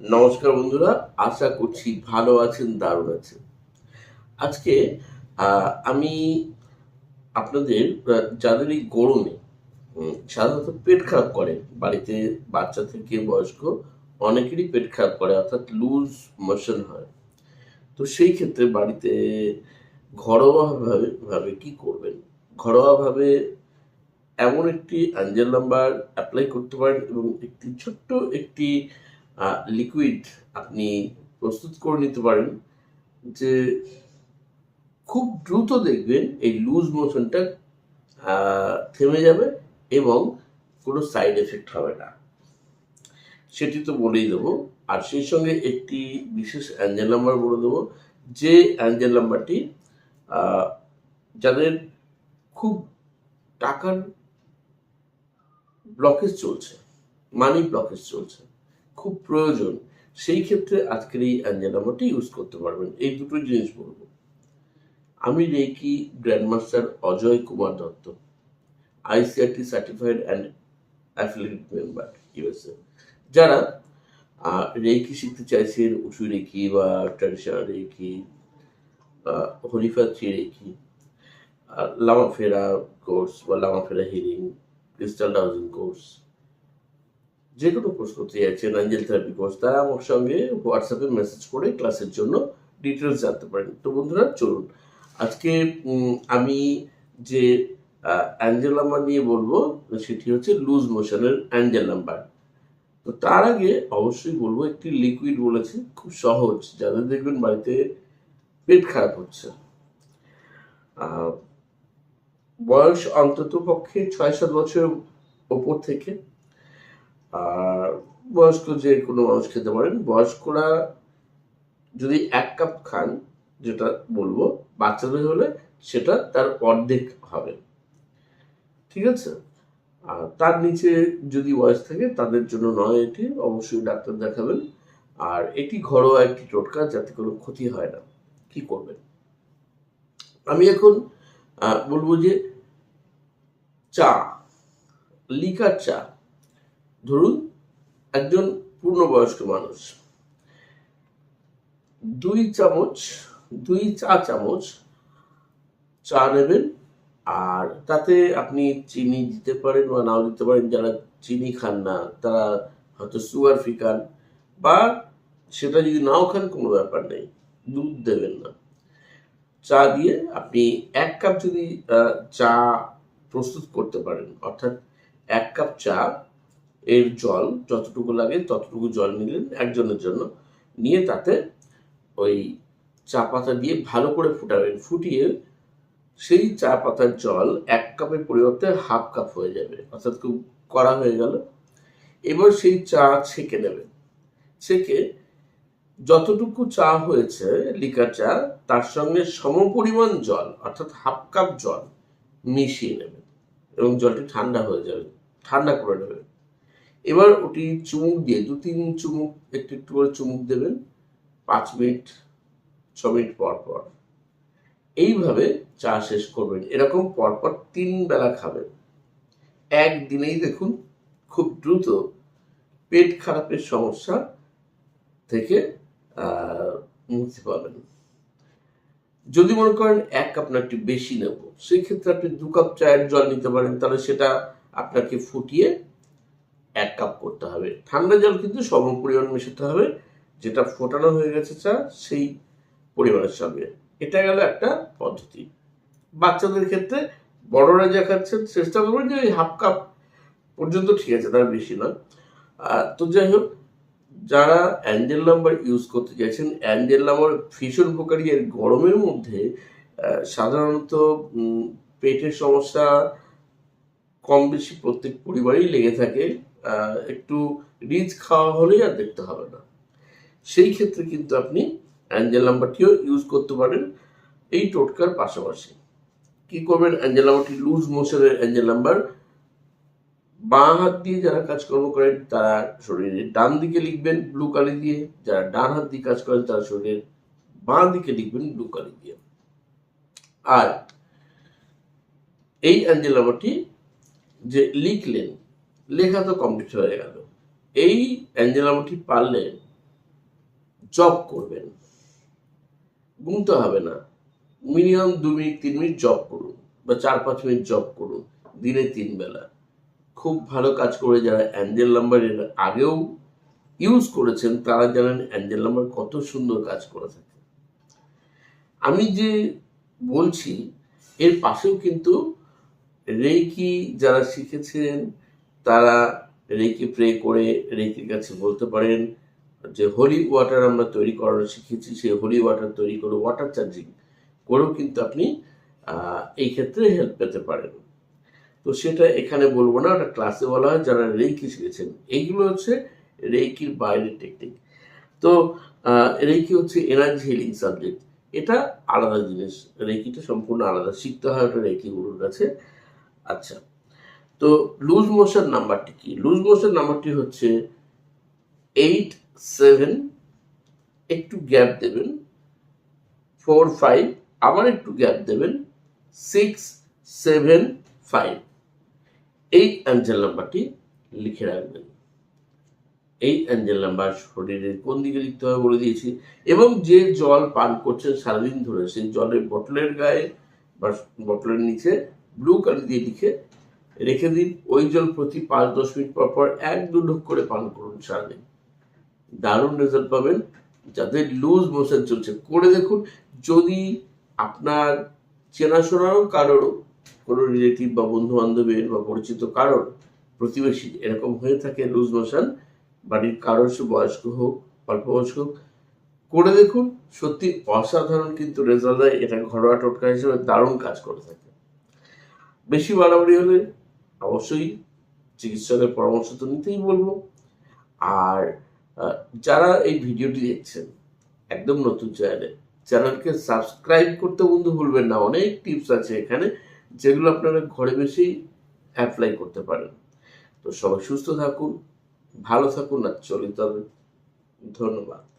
নমস্কার বন্ধুরা, আশা করছি ভালো আছেন, দারুণ আছেন। আজকে আমি আপনাদের যাদের এই গরমে সাধারণত পেট খারাপ করে, বাড়িতে বাচ্চা থেকে বয়স্ক, অনেকেরই পেট খারাপ করে, অর্থাৎ লুজ মোশন হয়। তো সেই ক্ষেত্রে বাড়িতে ঘরোয়াভাবে, ভাবে কি করবেন? ঘরোয়াভাবে এমন একটি অ্যাঞ্জেল নাম্বার অ্যাপ্লাই করতে পারেন এবং একটি ছোট্ট একটি লিকুইড আপনি প্রস্তুত করে নিতে পারেন যে খুব দ্রুত দেখবেন এই লুজ মোশনটা থেমে যাবে এবং কোনো সাইড এফেক্ট হবে না। সেটি তো বলেই দেবো। আর সেই সঙ্গে একটি বিশেষ অ্যাঞ্জেল নাম্বার বলে দেবো, যে অ্যাঞ্জেল নাম্বারটি যাদের খুব টাকার ব্লকেজ চলছে মানি ব্লকেজ চলছে, খুব প্রয়োজন। সেই ক্ষেত্রে আজকের এই অ্যাঞ্জেল নাম্বারটি ইউজ করতে পারবেন। এই দুটো জিনিস বলব। আমি reiki grandmaster Ajay Kumar Dutta ICRT certified and affiliated member USA যারা রেকি শিখতে চাইছেন, উঁচু রেকি বা ট্র্যাডিশনাল রেকি হরিফাত্রি রেকি লামাফেরা কোর্স বা লামাফেরা হিলিং ক্রিস্টাল ডাউজিং কোর্স যে কোনো কোর্স করতে যাচ্ছেন অ্যাঞ্জেল থেরাপি কোর্স তারা আমার সঙ্গে হোয়াটসঅ্যাপে মেসেজ করে ক্লাসের জন্য ডিটেলস জানতে পারেন। তো বন্ধুরা, চলুন। আজকে আমি যে অ্যাঞ্জেল নাম্বার নিয়ে বলব, সেটি হচ্ছে লুজ মোশনের অ্যাঞ্জেল নাম্বার তো তার আগে অবশ্যই বলব, একটি লিকুইড বলেছি, খুব সহজ। যাদের দেখবেন বাড়িতে পেট খারাপ হচ্ছে। বয়স অন্তত পক্ষে ছয় সাত বছরের ওপর থেকে। আর বয়স্ক যে কোনো মানুষ খেতে পারেন। বয়স্করা যদি এক কাপ খান, যেটা বলব বাচ্চাদের হলে সেটা তার অর্ধেক হবে। ঠিক আছে? আর তার নিচে যদি বয়স থাকে, তাদের জন্য নয় এটি, অবশ্যই ডাক্তার দেখাবেন। আর এটি ঘরোয়া একটি টোটকা, যাতে কোনো ক্ষতি হয় না। কি করবেন? আমি এখন বলব যে চা, লিকার চা। ধরুন, একজন পূর্ণবয়স্ক মানুষ। দুই চামচ, দুই চা চামচ চা নেবেন, আর তাতে আপনি চিনি দিতে পারেন বা নাও দিতে পারেন। যারা চিনি খান না, তারা হয়তো সুগার ফ্রি খান, বা সেটা যদি নাও খান, কোনো ব্যাপার নেই, দুধ দেবেন না। চা দিয়ে আপনি এক কাপ যদি চা প্রস্তুত করতে পারেন। অর্থাৎ এক কাপ চা, এর জল যতটুকু লাগে ততটুকু জল নিলেন একজনের জন্য। নিয়ে তাতে ওই চা পাতা দিয়ে ভালো করে ফুটাবেন। ফুটিয়ে সেই চা পাতার জল এক কাপের পরিবর্তে হাফ কাপ হয়ে যাবে। অর্থাৎ খুব কড়া হয়ে গেল। এবার সেই চা ছেঁকে নেবেন। ছেঁকে যতটুকু চা হয়েছে, লিকার চা, তার সঙ্গে সমপরিমাণ জল, অর্থাৎ হাফ কাপ জল মিশিয়ে নেবেন এবং জলটি ঠান্ডা হয়ে যাবে, ঠান্ডা করে নেবেন এবার ওটি চুমুক দিয়ে, দু তিন চুমুক, একটু একটু করে চুমুক দেবেন, পাঁচ মিনিট, ছ মিনিট পর পর। এইভাবে চা শেষ করবেন। এরকম পরপর তিন বেলা খাবেন। একদিনেই দেখুন খুব দ্রুত পেট খারাপের সমস্যা থেকে মুক্তি পাবেন। যদি মনে করেন এক কাপ না একটু বেশি নেব সেই ক্ষেত্রে আপনি দু কাপ চায়ের জল নিতে পারেন তাহলে সেটা আপনাকে ফুটিয়ে এক কাপ করতে হবে। ঠান্ডা জল কিন্তু সম পরিমাণ মেশাতে হবে যেটা ফোটানো হয়ে গেছে চা সেই পরিমাণের সঙ্গে। এটা গেল একটা পদ্ধতি। বাচ্চাদের ক্ষেত্রে বড়রা যা খাচ্ছেন চেষ্টা করবেন যে ওই হাফ কাপ পর্যন্ত ঠিক আছে তার বেশি আহ, তো যাই হোক যারা অ্যাঞ্জেল নাম্বার ইউজ করতে চাইছেন অ্যাঞ্জেল নাম্বার ভীষণ উপকারী। এর গরমের মধ্যে সাধারণত পেটের সমস্যা কম বেশি প্রত্যেক পরিবারেই লেগে থাকে। একটু রিচ খাওয়া হলেই আর দেখতে হবে না। সেই ক্ষেত্রে কিন্তু আপনি অ্যাঞ্জেল নাম্বারটিও ইউজ করতে পারেন। এই টোটকার পাশাপাশি। কি করবেন? অ্যাঞ্জেল নাম্বারটি লুজ মোশনের অ্যাঞ্জেল নাম্বার বাঁ হাত দিয়ে যারা কাজকর্ম করেন, তারা শরীরের ডান দিকে লিখবেন ব্লু কালি দিয়ে। যারা ডান হাত দিয়ে কাজ করেন, তারা শরীরের বাঁ দিকে লিখবেন ব্লু কালি দিয়ে। আর এই অ্যাঞ্জেল যে লিখলেন, লেখা তো কমপ্লিট হয়ে গেল। এই অ্যাঞ্জেলামটি পারলে জব করবেন। গুনতে হবে না। মিনিমাম দু মিনিট, তিন মিনিট জব করুন বা চার পাঁচ মিনিট জব করুন। দিনে তিন বেলা। খুব ভালো কাজ করে যারা অ্যাঞ্জেল নাম্বারের আগেও ইউজ করেছেন, তারা জানেন অ্যাঞ্জেল নাম্বার কত সুন্দর কাজ করে থাকে। আমি যে বলছি, এর পাশেও কিন্তু রেকি যারা শিখেছেন, তারা রেকি প্রে করে রেকির কাছে বলতে পারেন যে হোলি ওয়াটার আমরা তৈরি করানো শিখেছি, সেই হোলি ওয়াটার তৈরি করে ওয়াটার চার্জিং করেও কিন্তু আপনি এই ক্ষেত্রে হেল্প পেতে পারেন। তো সেটা এখানে বলব না, ওটা ক্লাসে বলা হয়, যারা রেকি শিখেছেন। এইগুলো হচ্ছে রেকির বাইরের টেকনিক তো রেকি হচ্ছে এনার্জি হিলিং সাবজেক্ট এটা আলাদা জিনিস। রেকিটা সম্পূর্ণ আলাদা। শিখতে হয় ওটা রেকি গুরুর কাছে। আচ্ছা। তো লুজ মোশন নাম্বারটি কি? লুজ মোশন নাম্বারটি হচ্ছে এইট সেভেন একটু গ্যাপ দেবেন। ফোর ফাইভ আবার একটু গ্যাপ দেবেন। সিক্স সেভেন ফাইভ এই অ্যাঞ্জেল নাম্বারটি লিখে রাখবেন। এই অ্যাঞ্জেল নাম্বার শরীরের কোন দিকে লিখতে হবে বলে দিয়েছি। এবং যে জল পান করছেন সারাদিন ধরে, সেই জলের বটলের গায়ে বা বটলের নিচে ব্লু কালার দিয়ে লিখে রেখে দিন। ওই জল প্রতি পাঁচ দশ মিনিট পর পর এক দু ঢোক করে পান করুন সারাদিন। দারুণ রেজাল্ট পাবেন। যাদের লুজ মোশন চলছে, করে দেখুন। যদি আপনার চেনাশোনারও কারোর কোনো রিলেটিভ বা বন্ধু বান্ধবের বা পরিচিত কারোর প্রতিবেশী এরকম হয়ে থাকে লুজ মোশন, বাড়ির কারোর সে বয়স্ক হোক অল্প বয়স্ক হোক, করে দেখুন সত্যি অসাধারণ কিন্তু রেজাল্ট দেয়, এটা ঘরোয়া টোটকা হিসেবে দারুণ কাজ করে থাকে। বেশি বাড়াবাড়ি হলে অবশ্যই চিকিৎসকের পরামর্শ তো নিতেই বলব। আর যারা এই ভিডিওটি দেখছেন, একদম নতুন চ্যানেলে চ্যানেলকে সাবস্ক্রাইব করতে বন্ধু ভুলবেন না, অনেক টিপস আছে এখানে। যেগুলো আপনারা ঘরে বসেই অ্যাপ্লাই করতে পারেন। তো সবাই সুস্থ থাকুন, ভালো থাকুন আর চলিত হবে ধন্যবাদ।